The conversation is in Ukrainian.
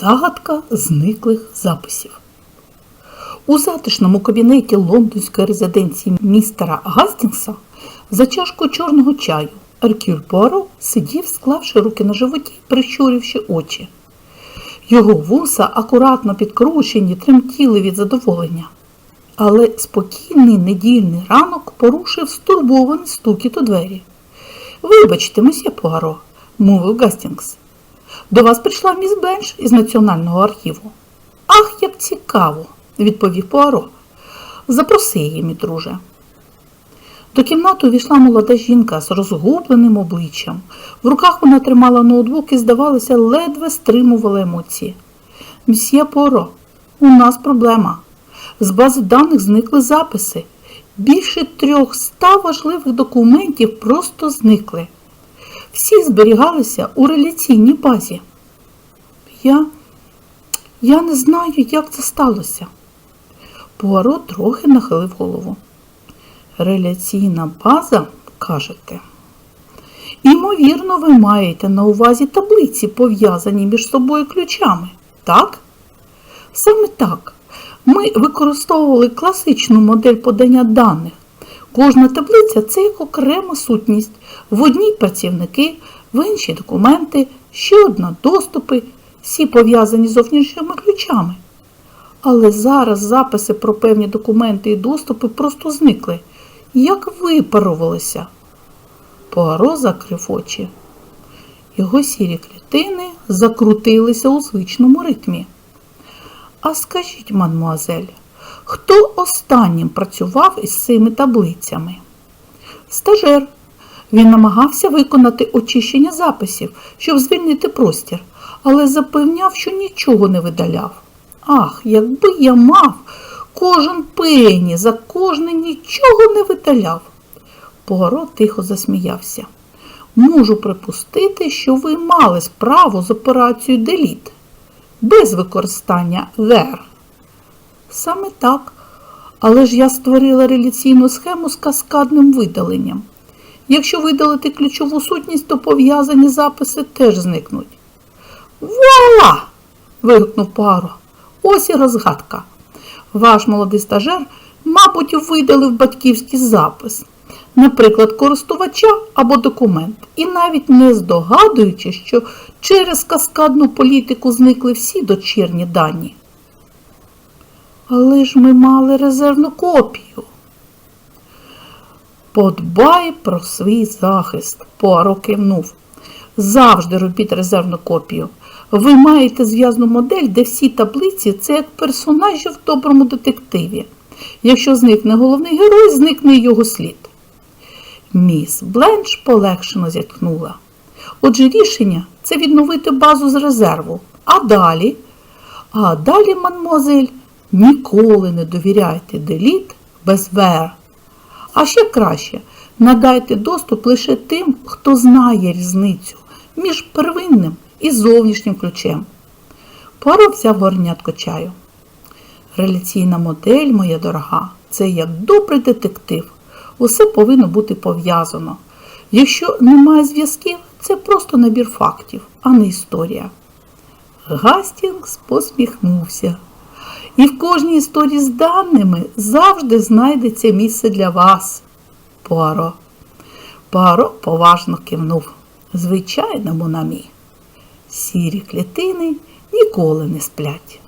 Загадка зниклих записів. У затишному кабінеті лондонської резиденції містера Гастінгса за чашкою чорного чаю Еркюль Пуаро сидів, склавши руки на животі, прищурівши очі. Його вуса, акуратно підкручені, тремтіли від задоволення. Але спокійний недільний ранок порушив стурбований стукіт у двері. Вибачте, месьє Пуаро, мовив Гастінгс. До вас прийшла міс Бенш із Національного архіву. Ах, як цікаво, відповів Пуаро. Запроси її, мій друже. До кімнати увійшла молода жінка з розгубленим обличчям. В руках вона тримала ноутбук і, здавалося, ледве стримувала емоції. Мсьє Поро, у нас проблема. З бази даних зникли записи. Більше трьохста важливих документів просто зникли. Всі зберігалися у реляційній базі. Я, я не знаю, як це сталося. Пуаро трохи нахилив голову. Реляційна база, кажете. Імовірно, ви маєте на увазі таблиці, пов'язані між собою ключами, так? Саме так. Ми використовували класичну модель подання даних. Кожна таблиця це як окрема сутність. В одній працівники, в іншій документи, ще одна доступи, всі пов'язані з зовнішніми ключами. Але зараз записи про певні документи і доступи просто зникли. Як випарувалися? Пуаро закрив очі. Його сірі клітини закрутилися у звичному ритмі. А скажіть, мадмуазель, хто останнім працював із цими таблицями? Стажер. Він намагався виконати очищення записів, щоб звільнити простір, але запевняв, що нічого не видаляв. Ах, якби я мав кожен пені, за кожне нічого не видаляв. Пуаро тихо засміявся. Можу припустити, що ви мали справу з операцією Деліт без використання ГЕР. Саме так. Але ж я створила реляційну схему з каскадним видаленням. Якщо видалити ключову сутність, то пов'язані записи теж зникнуть. Вуаля! вигукнув Пуаро. Ось і розгадка. Ваш молодий стажер, мабуть, видалив батьківський запис, наприклад, користувача або документ, і навіть не здогадуючи, що через каскадну політику зникли всі дочірні дані. Але ж ми мали резервну копію. Подбай про свій захист, Пуаро кивнув. Завжди робіть резервну копію. Ви маєте зв'язну модель, де всі таблиці це як персонажі в доброму детективі. Якщо зникне головний герой, зникне його слід. Міс Бленч полегшено зіткнула. Отже, рішення це відновити базу з резерву. А далі? А далі, мадмуазель, ніколи не довіряйте деліт без ВР. А ще краще, надайте доступ лише тим, хто знає різницю між первинним і зовнішнім ключем. Пора взяв горнятко чаю. Реляційна модель, моя дорога, це як добрий детектив. Усе повинно бути пов'язано. Якщо немає зв'язків, це просто набір фактів, а не історія. Гастінгс посміхнувся. І в кожній історії з даними завжди знайдеться місце для вас, Пуаро. Пуаро поважно кивнув. Звичайно, Монамі. Сірі клітини ніколи не сплять.